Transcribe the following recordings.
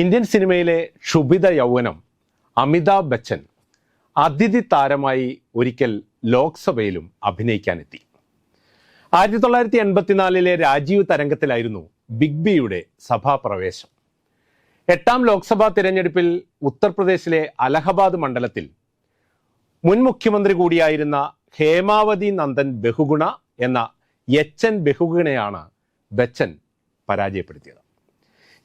Indian സിനിമയിലെ ക്ഷുഭിത യൗവനം അമിതാഭ് ബച്ചൻ അതിഥി താരമായി ഒരിക്കൽ ലോക്സഭയിലും അഭിനയിക്കാനെത്തി. ആയിരത്തി തൊള്ളായിരത്തി എൺപത്തിനാലിലെ രാജീവ് തരംഗത്തിലായിരുന്നു ബിഗ് ബിയുടെ സഭാപ്രവേശം. എട്ടാം ലോക്സഭാ തിരഞ്ഞെടുപ്പിൽ ഉത്തർപ്രദേശിലെ അലഹബാദ് മണ്ഡലത്തിൽ മുൻ മുഖ്യമന്ത്രി കൂടിയായിരുന്ന ഹേമാവതി നന്ദൻ ബഹുഗുണ എന്ന എച്ച് എൻ ബഹുഗുണയാണ് ബച്ചൻ പരാജയപ്പെടുത്തിയത്.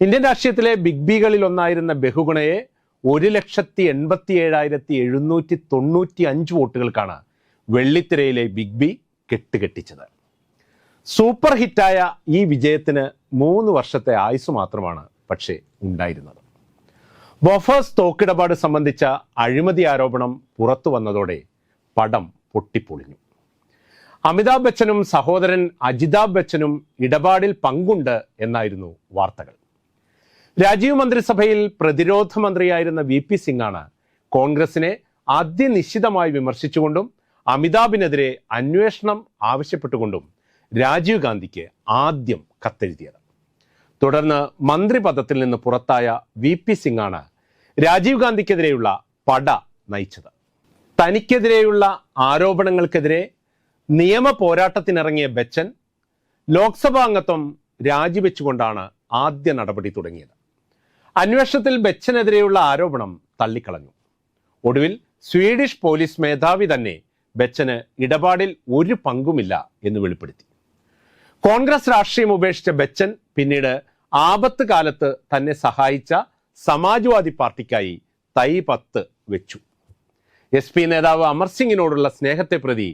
ഇന്ത്യൻ രാഷ്ട്രീയത്തിലെ ബിഗ് ബികളിൽ ഒന്നായിരുന്ന ബഹുഗുണയെ ഒരു ലക്ഷത്തി എൺപത്തി ഏഴായിരത്തി എഴുന്നൂറ്റി തൊണ്ണൂറ്റി അഞ്ച് വോട്ടുകൾക്കാണ് വെള്ളിത്തിരയിലെ ബിഗ് ബി കെട്ടുകെട്ടിച്ചത്. സൂപ്പർ ഹിറ്റായ ഈ വിജയത്തിന് മൂന്ന് വർഷത്തെ ആയുസ് മാത്രമാണ് പക്ഷേ ഉണ്ടായിരുന്നത്. ബൊഫേഴ്സ് തോക്കിടപാട് സംബന്ധിച്ച അഴിമതി ആരോപണം പുറത്തു വന്നതോടെ പടം പൊട്ടിപ്പൊളിഞ്ഞു. അമിതാഭ് ബച്ചനും സഹോദരൻ അജിതാഭ് ബച്ചനും ഇടപാടിൽ പങ്കുണ്ട് എന്നായിരുന്നു വാർത്തകൾ. രാജീവ് മന്ത്രിസഭയിൽ പ്രതിരോധ മന്ത്രിയായിരുന്ന വി പി സിംഗാണ് കോൺഗ്രസിനെ അതിനിശ്ചിതമായി വിമർശിച്ചുകൊണ്ടും അമിതാഭിനെതിരെ അന്വേഷണം ആവശ്യപ്പെട്ടുകൊണ്ടും രാജീവ് ഗാന്ധിക്ക് ആദ്യം കത്തെഴുതിയത്. തുടർന്ന് മന്ത്രിപദത്തിൽ നിന്ന് പുറത്തായ വി പി സിംഗാണ് രാജീവ് ഗാന്ധിക്കെതിരെയുള്ള പട നയിച്ചത്. തനിക്കെതിരെയുള്ള ആരോപണങ്ങൾക്കെതിരെ നിയമ പോരാട്ടത്തിനിറങ്ങിയ ബച്ചൻ ലോക്സഭാ അംഗത്വം രാജിവെച്ചുകൊണ്ടാണ് ആദ്യ നടപടി തുടങ്ങിയത്. അന്വേഷണത്തിൽ ബച്ചനെതിരെയുള്ള ആരോപണം തള്ളിക്കളഞ്ഞു. ഒടുവിൽ സ്വീഡിഷ് പോലീസ് മേധാവി തന്നെ ബച്ചന് ഇടപാടിൽ ഒരു പങ്കുമില്ല എന്ന് വെളിപ്പെടുത്തി. കോൺഗ്രസ് രാഷ്ട്രീയം ഉപേക്ഷിച്ച ബച്ചൻ പിന്നീട് ആപത്ത് കാലത്ത് തന്നെ സഹായിച്ച സമാജ്വാദി പാർട്ടിക്കായി തൈ പത്ത് വെച്ചു. എസ് പി നേതാവ് അമർ സിംഗിനോടുള്ള സ്നേഹത്തെ പ്രതി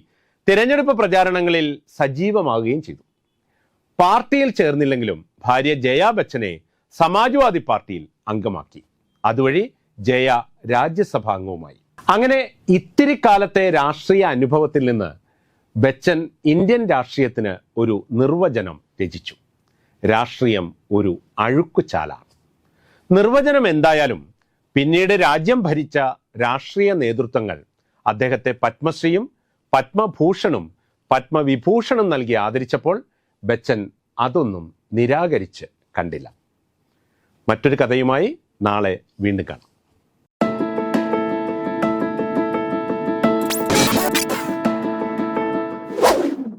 തിരഞ്ഞെടുപ്പ് പ്രചാരണങ്ങളിൽ സജീവമാകുകയും ചെയ്തു. പാർട്ടിയിൽ ചേർന്നില്ലെങ്കിലും ഭാര്യ ജയാ ബച്ചനെ സമാജ്വാദി പാർട്ടിയിൽ അംഗമാക്കി. അതുവഴി ജയ രാജ്യസഭാ അംഗവുമായി അങ്ങനെ ഇത്തിരി കാലത്തെ രാഷ്ട്രീയ അനുഭവത്തിൽ നിന്ന് ബച്ചൻ ഇന്ത്യൻ രാഷ്ട്രീയത്തിന് ഒരു നിർവചനം രചിച്ചു. രാഷ്ട്രീയം ഒരു അഴുക്കുചാല നിർവചനം എന്തായാലും പിന്നീട് രാജ്യം ഭരിച്ച രാഷ്ട്രീയ നേതൃത്വങ്ങൾ അദ്ദേഹത്തെ പത്മശ്രീയും പത്മഭൂഷണും പത്മവിഭൂഷണും നൽകി ആദരിച്ചപ്പോൾ ബച്ചൻ അതൊന്നും നിരാകരിച്ച് കണ്ടില്ല. മറ്റൊരു കഥയുമായി നാളെ വീണ്ടും കാണാം.